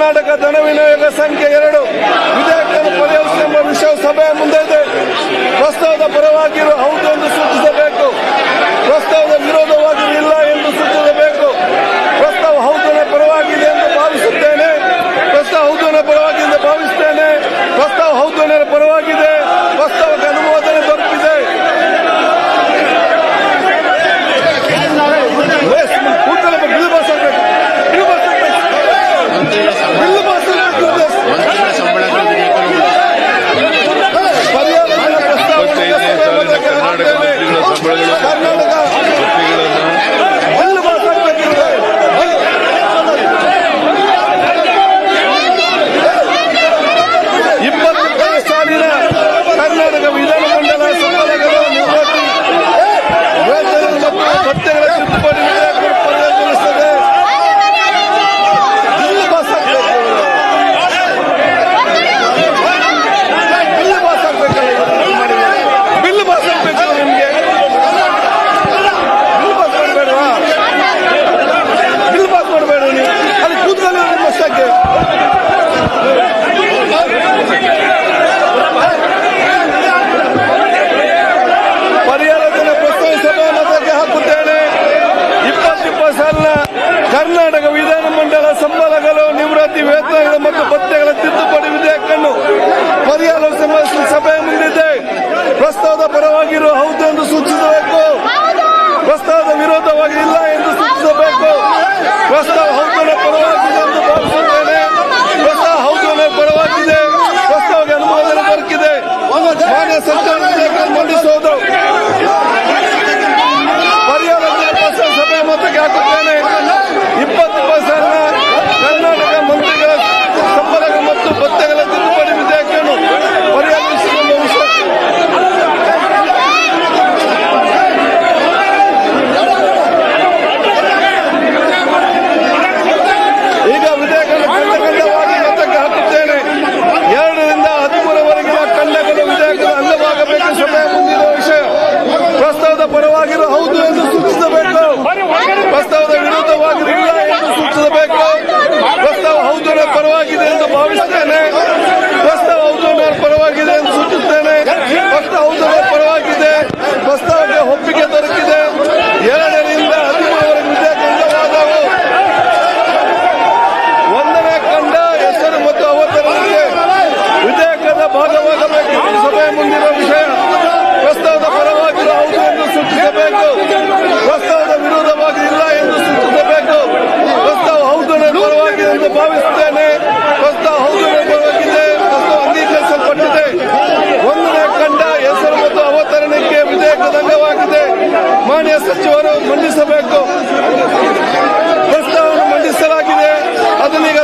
ಕರ್ನಾಟಕ ಧನ ವಿನಿಯೋಗ ಸಂಖ್ಯೆ ಎರಡು. ಪರವಾಗಿದೆ ಎಂದು ಸೂಚಿಸುತ್ತೇನೆ. ಪಕ್ಷ ಪರವಾಗಿದೆ. ಪ್ರಸ್ತಾವಕ್ಕೆ ಒಪ್ಪಿಗೆ ದೊರಕಿದೆ. ಎರಡರಿಂದ ಹದಿಮೂರವರೆಗೆ ಕಂಡ ಹೆಸರು ಮತ್ತು ಅವತರಣಿಗೆ ವಿಧೇಯಕದ ಭಾಗವಾಗಬೇಕು. ಸಭೆ ಮುಂದಿರುವ ವಿಷಯ, ಪ್ರಸ್ತಾವದ ಪರವಾಗಿರುವ ಹೌದು ಎಂದು ಸೂಚಿಸಬೇಕು. ಪ್ರಸ್ತಾವದ ವಿರೋಧವಾಗಿಲ್ಲ ಎಂದು ಈ ಪ್ರಸ್ತಾವ ಹೌದು ಪರವಾಗಿದೆ ಎಂದು ಭಾವಿಸ ಮಾನ್ಯ ಸಚಿವರು ಮಂಡಿಸಬೇಕು. ಪ್ರಸ್ತಾವವನ್ನು ಮಂಡಿಸಲಾಗಿದೆ. ಅದನ್ನೀಗ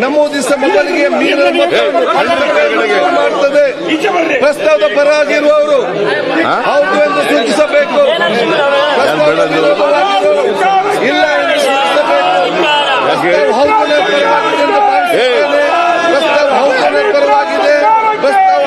ನಮೂದಿಸ ಮೊದಲಿಗೆ ಮಾಡುತ್ತದೆ ಪ್ರಸ್ತಾವದ ಪರವಾಗಿರುವವರು. ಹೌದು ಎಂದು ಸೂಚಿಸಬೇಕು. ಇಲ್ಲ ಪ್ರಸ್ತಾವ ಹೌದನೇ ಪರವಾಗಿದೆ. ಪ್ರಸ್ತಾವ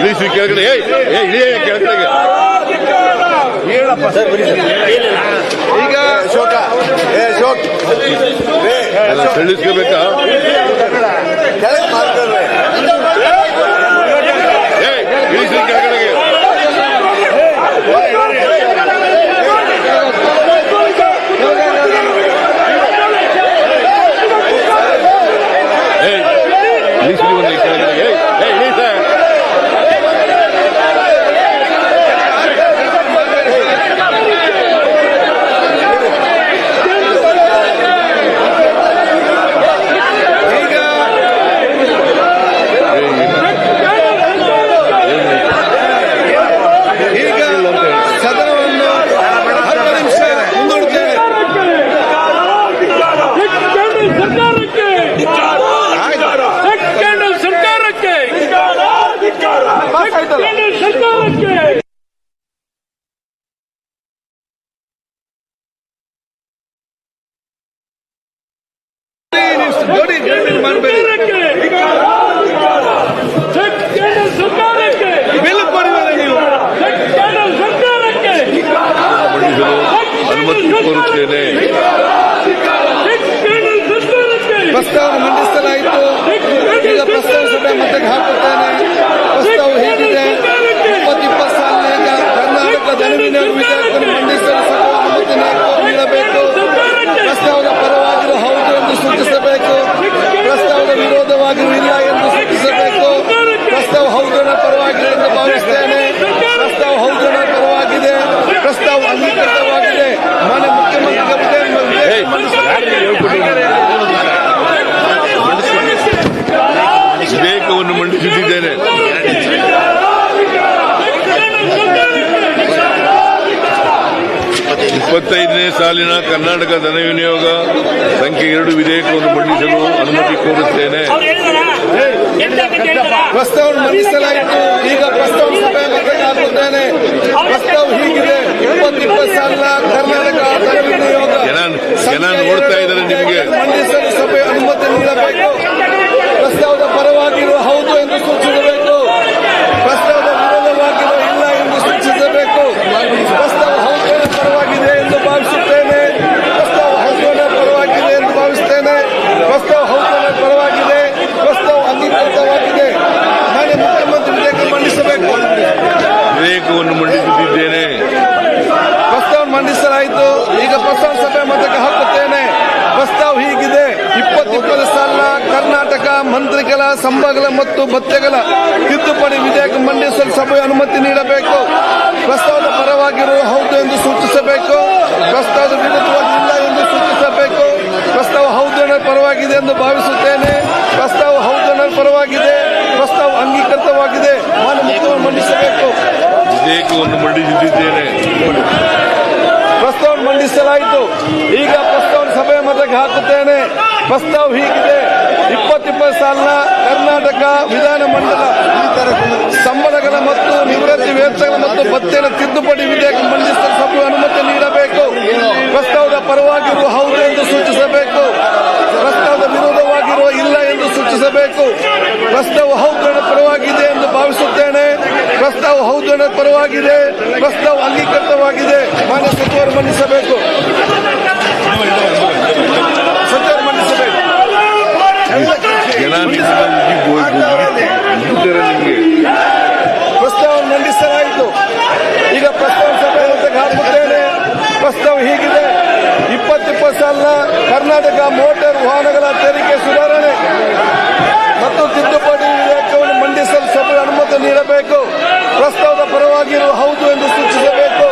ಇಳಿಸಿ ಕೆಳಗಡೆ ಏಯ್ ಏಯ್ ಇಳಿಯ ಕೆಳಗಡೆಗೆ ಹೇಳಪ್ಪ ಇಲ್ಲ ಈಗ ಶೋಕ ಏ ಶೋಕ್. ಎಲ್ಲ ತಿಳಿಸ್ಕೋಬೇಕಾ? ಕೆಳಗೆ ಮಾಡ್ತಾರೆ ಏಯ್ ಇಳಿಸಿ ಕೆಳಗಡೆಗೆ ಏಯ್ ಇಳಿಸಿ ಒಂದು ಕೆಳಗಡೆಗೆ ಏಯ್ ಏಯ್ ಇಳಿಸ ಈಗ ಈಗ ಸದನವನ್ನು ಹತ್ತು ನಿಮಿಷ ಮುಂದೂಡ್ತೇನೆ ಸರ್ಕಾರಕ್ಕೆ ಪಾಸ್ ಆಯ್ತಲ್ಲ ಸರ್ಕಾರಕ್ಕೆ ನೋಡಿ ಮಾಡಬೇಡಿ ಸರ್ಕಾರಕ್ಕೆ ಬಿಲ್ ಕೊಡಿವಲ್ಲ ನೀವು ಸರ್ಕಾರಕ್ಕೆ ಮಂಡಿಸಲು ಅನುಮತಿ ಕೋರುತ್ತೇನೆ. ಪ್ರಸ್ತಾವ ಮಂಡಿಸಲಾಯಿತು ಈಗ ಪ್ರಸ್ತಾವ ಸಭೆ ಮತ್ತೆ ಹಾಕುತ್ತೇನೆ ಪ್ರಸ್ತಾವ ಹೇಗಿದೆ ಇಪ್ಪತ್ತು ಇಪ್ಪತ್ತು ಸಾಲಿನಾಗ ಕರ್ನಾಟಕ ಧನ ವಿನಿಯೋಗ ವಿಧೇಯಕವನ್ನು ಮಂಡಿಸಲು ಸಭೆ ಅನುಮತಿ ನೀ- ನೀಡಬೇಕು ಪ್ರಸ್ತಾವದ ಪರವಾಗಿರೋ ಹೌದು ಎಂದು ಸೂಚಿಸಬೇಕು ಪ್ರಸ್ತಾವದ ವಿರೋಧವಾಗಿರೋ ಇಲ್ಲ ಎಂದು ಸೂಚಿಸಬೇಕು ಪ್ರಸ್ತಾವ ಹೌದನ ಪರವಾಗಿದೆ ಎಂದು ಭಾವಿಸ್ತೇನೆ ಪ್ರಸ್ತಾವ ಹೌದನ ಪರವಾಗಿದೆ ಪ್ರಸ್ತಾವ ಅಂಗೀಕೃತವಾಗಿದೆ ಮಾನ್ಯ ಮುಖ್ಯಮಂತ್ರಿಗಳಿಗೆ ಏಯ್ ಯಾರಿಗೆ ಹೇಳ್ಕೊಟ್ಟಿದ್ದಾರೆ? ವಿಧೇಯಕವನ್ನು ಮಂಡಿಸುತ್ತಿದ್ದೇನೆ ಇಪ್ಪತ್ತೈದನೇ ಸಾಲಿನ ಕರ್ನಾಟಕ ಧನ ವಿನಿಯೋಗ ಸಂಖ್ಯೆ ಎರಡು ವಿಧೇಯಕವನ್ನು ಮಂಡಿಸಲು ಅನುಮತಿ ಕೋರುತ್ತೇನೆ. ಅವ್ರು ಹೇಳಿದಾರಾ? ಪ್ರಸ್ತಾವ ಮಂಡಿಸಲಾಯಿತು. ಈಗ ಪ್ರಸ್ತಾವ ಸಭೆ ಪ್ರಸ್ತಾವ ಹೀಗಿದೆ ಇಪ್ಪತ್ತು ಇಪ್ಪತ್ತು ಸಾಲಿನ ಕರ್ನಾಟಕ ಧನ ವಿನಿಯೋಗ ಜನ ಜನ ನೋಡ್ತಾ ಇದ್ದಾರೆ ನಿಮಗೆ ಮಂಡಿಸಲು ಸಭೆ ಅನುಮತಿ ನೀಡಬೇಕು ಪ್ರಸ್ತಾವದ ಪರವಾಗಿರುವ ಹೌದು ಎಂದು ಸೂಚಿಸಬೇಕು ಪ್ರಸ್ತಾವದ ವಿರೋಧವಾಗಿರುವ ಇಲ್ಲ ಎಂದು ಸೂಚಿಸಬೇಕು ಪ್ರಸ್ತಾವ ಹೌದನ ಪರವಾಗಿದೆ ಎಂದು ಭಾವಿಸುತ್ತೇನೆ ಪ್ರಸ್ತಾವ ಹೌದನ ಪರವಾಗಿದೆ ಎಂದು ಭಾವಿಸುತ್ತೇನೆ ಪ್ರಸ್ತಾವ ಹೌದನ ಪರವಾಗಿದೆ. ಪ್ರಸ್ತಾವ ಅಂಗೀಕೃತವಾಗಿದೆ ಮಾನ್ಯ ಮುಖ್ಯಮಂತ್ರಿ ವಿಧೇಯಕ ಮಂಡಿಸಬೇಕು? ವಿಧೇಯಕವನ್ನು ಮಂಡಿಸುತ್ತಿದ್ದೇನೆ. ಪ್ರಸ್ತಾವ ಮಂಡಿಸಲಾಯಿತು. ಈಗ ಪ್ರಸ್ತಾವ ಸಭೆ ಮತಕ್ಕೆ ಹಾಕುತ್ತೇನೆ. ಪ್ರಸ್ತಾವ ಹೀಗಿದೆ. ಇಪ್ಪತ್ತಿಪ್ಪತ್ತು ಸಾಲ ಕರ್ನಾಟಕ ಮಂತ್ರಿಗಳ ಸಂಭಗಳ ಮತ್ತು ಭತ್ಯೆಗಳ ತಿದ್ದುಪಡಿ ವಿಧೇಯಕವನ್ನು ಮಂಡಿಸುತ್ತಿದ್ದೇನೆ ಪ್ರಸ್ತಾವ ಮಂಡಿಸಲಾಯಿತು. ಈಗ ಪ್ರಸ್ತಾವ ಸಭೆ ಮತಕ್ಕೆ ಹಾಕುತ್ತೇನೆ. ಪ್ರಸ್ತಾವ ಹೀಗಿದೆ. ಇಪ್ಪತ್ತಿಪ್ಪತ್ತು ಸಾಲಿನ ಕರ್ನಾಟಕ ವಿಧಾನಮಂಡಲ ಸಂಬಳಗಳ ಮತ್ತು ನಿವೃತ್ತಿ ವೇತನಗಳ ಮತ್ತು ಭತ್ಯೆಗಳ ತಿದ್ದುಪಡಿ ವಿಧೇಯಕ ಮಂಡಿಸಲು ಸಭೆ ಅನುಮತಿ ನೀಡಬೇಕು. ಪ್ರಸ್ತಾವದ ಪರವಾಗಿರುವ ಹೌದು ಎಂದು ಸೂಚಿಸಬೇಕು. ಪ್ರಸ್ತಾವದ ವಿರೋಧವಾಗಿರುವ ಇಲ್ಲ ಎಂದು ಸೂಚಿಸಬೇಕು ಪ್ರಸ್ತಾವ ಹೌದನ ಪರವಾಗಿದೆ ಎಂದು ಭಾವಿಸುತ್ತೇನೆ ಹೌದನ ಪರವಾಗಿದೆ. ಪ್ರಸ್ತಾವ ಅಂಗೀಕೃತವಾಗಿದೆ. ಮಾನ್ಯ ಸಚಿವರು ಸಚಿವರು ಮಂಡಿಸಬೇಕು ಪ್ರಸ್ತಾವ ಮಂಡಿಸಲಾಯಿತು. ಈಗ ಪ್ರಸ್ತಾವ ಸಭೆ ಹಾಕುತ್ತೇನೆ. ಪ್ರಸ್ತಾವ ಹೀಗಿದೆ. ಇಪ್ಪತ್ತಿಪ್ಪತ್ತು ಸಾಲಿನ ಕರ್ನಾಟಕ ಮೋಟಾರ್ ವಾಹನಗಳ ತೆರಿಗೆ ಸುಧಾರಣೆ. ಮತ್ತು ತಿದ್ದುಪಡಿ ವಿಧೇಯಕವನ್ನು ಮಂಡಿಸಲು ಸಭೆ ಅನುಮತಿ ನೀಡಬೇಕು. ಪ್ರಸ್ತಾವದ ಪರವಾಗಿರುವ ಹೌದು ಎಂದು ಸೂಚಿಸಬೇಕು.